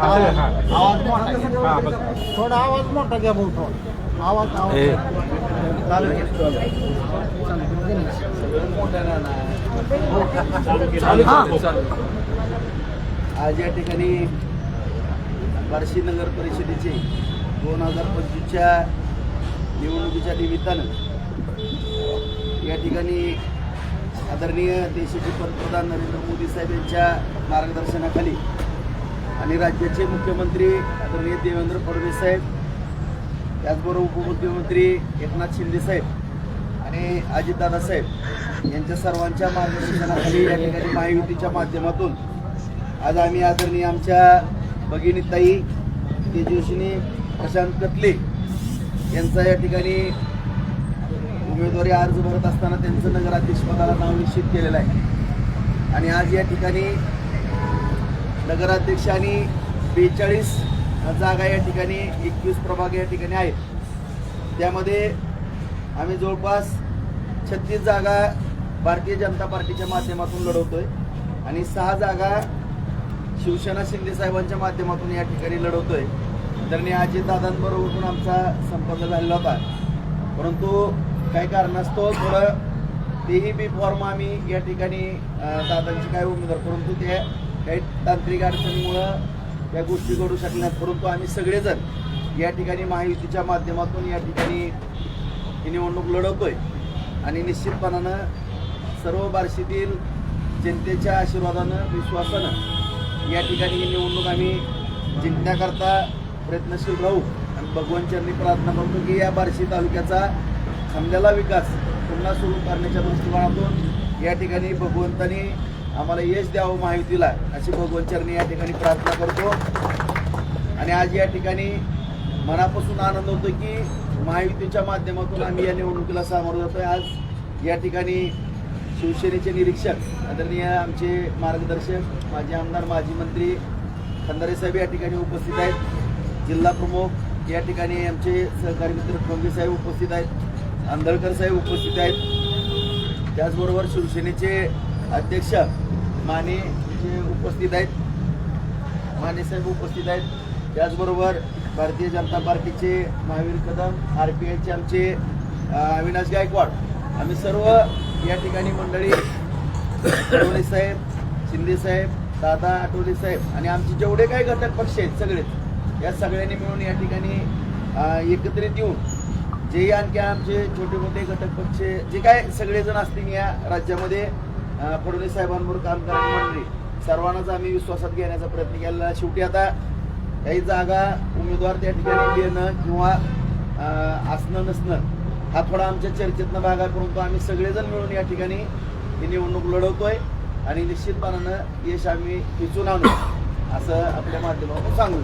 आवाज मोठा थोडा आवाज मोठा घ्या भाऊ थोडा आवाज आवाज आज या ठिकाणी बार्शी नगर परिषदेचे दोन हजार पंचवीसच्या निवडणुकीच्या निमित्तानं या ठिकाणी आदरणीय देशाचे पंतप्रधान नरेंद्र मोदी साहेब यांच्या मार्गदर्शनाखाली आणि राज्याचे मुख्यमंत्री आदरणीय देवेंद्र फडणवीस साहेब त्याचबरोबर उपमुख्यमंत्री एकनाथ शिंदे साहेब आणि अजितदादा साहेब यांच्या सर्वांच्या मार्गदर्शनाखाली या ठिकाणी महायुतीच्या माध्यमातून आज आम्ही आदरणीय आमच्या भगिनीताई तेजस्विनी प्रशांत कतले यांचा या ठिकाणी उमेदवारी अर्ज भरत असताना त्यांचं नगराध्यक्षपदाला नाव निश्चित केलेलं आहे. आणि आज या ठिकाणी नगराध्यक्ष आणि बेचाळीस जागा या ठिकाणी एकवीस प्रभाग या ठिकाणी आहेत. त्यामध्ये आम्ही जवळपास छत्तीस जागा भारतीय जनता पार्टीच्या माध्यमातून लढवतो आहे आणि सहा जागा शिवसेना शिंदे साहेबांच्या माध्यमातून या ठिकाणी लढवतो तर त्यांनी दादांबरोबर पण आमचा संपर्क झालेला होता. परंतु काही कारणास्तव थोडं तेही बी फॉर्म आम्ही या ठिकाणी दादांची काय उमेदवार परंतु ते काही तांत्रिक अडचणीमुळं या गोष्टी घडू शकल्या परंतु आम्ही सगळेजण या ठिकाणी महायुतीच्या माध्यमातून या ठिकाणी ही निवडणूक लढवतोय. आणि निश्चितपणानं सर्व बार्शीतील जनतेच्या आशीर्वादानं विश्वासानं या ठिकाणी ही निवडणूक आम्ही जिंकण्याकरता प्रयत्नशील राहू. आणि भगवंतांनी प्रार्थना करतो की या बार्शी तालुक्याचा थांबलेला विकास पुन्हा सुरू करण्याच्या दृष्टिकोनातून या ठिकाणी भगवंतानी आम्हाला यश द्यावं महायुतीला अशी भगवंतचरणी या ठिकाणी प्रार्थना करतो. आणि आज या ठिकाणी मनापासून आनंद होतो की महायुतीच्या माध्यमातून आम्ही या निवडणुकीला सामोरं जातोय. आज या ठिकाणी शिवसेनेचे निरीक्षक आदरणीय आमचे मार्गदर्शक माजी आमदार माजी मंत्री खंदारे साहेब या ठिकाणी उपस्थित आहेत. जिल्हा प्रमुख या ठिकाणी आमचे सहकारी मित्र ठोंगे साहेब उपस्थित आहेत. आंधळकर साहेब उपस्थित आहेत. त्याचबरोबर शिवसेनेचे अध्यक्ष माने जे उपस्थित आहेत माने साहेब उपस्थित आहेत. त्याचबरोबर भारतीय जनता पार्टीचे महावीर कदम आर पी आयचे आमचे अविनाश गायकवाड. आम्ही सर्व या ठिकाणी मंडळी आठवले साहेब शिंदे साहेब दादा आठवले साहेब आणि आमचे जेवढे काही घटक पक्ष आहेत सगळेच या सगळ्यांनी मिळून या ठिकाणी एकत्रित येऊन जे आणखी आमचे छोटे मोठे घटक पक्ष जे काय सगळेजण असतील या राज्यामध्ये फडणवीस साहेबांबरोबर काम करणारी मंडळी सर्वांनाच आम्ही विश्वासात घेण्याचा प्रयत्न केला शेवटी आता काही जागा उमेदवार त्या ठिकाणी घेणं किंवा असणं नसणं हा थोडा आमच्या चर्चेतनं भाग आहे. परंतु आम्ही सगळेजण मिळून या ठिकाणी ही निवडणूक लढवतोय आणि निश्चितपणानं यश आम्ही खिचून आणू. असं आपल्या माध्यमातून सांगू.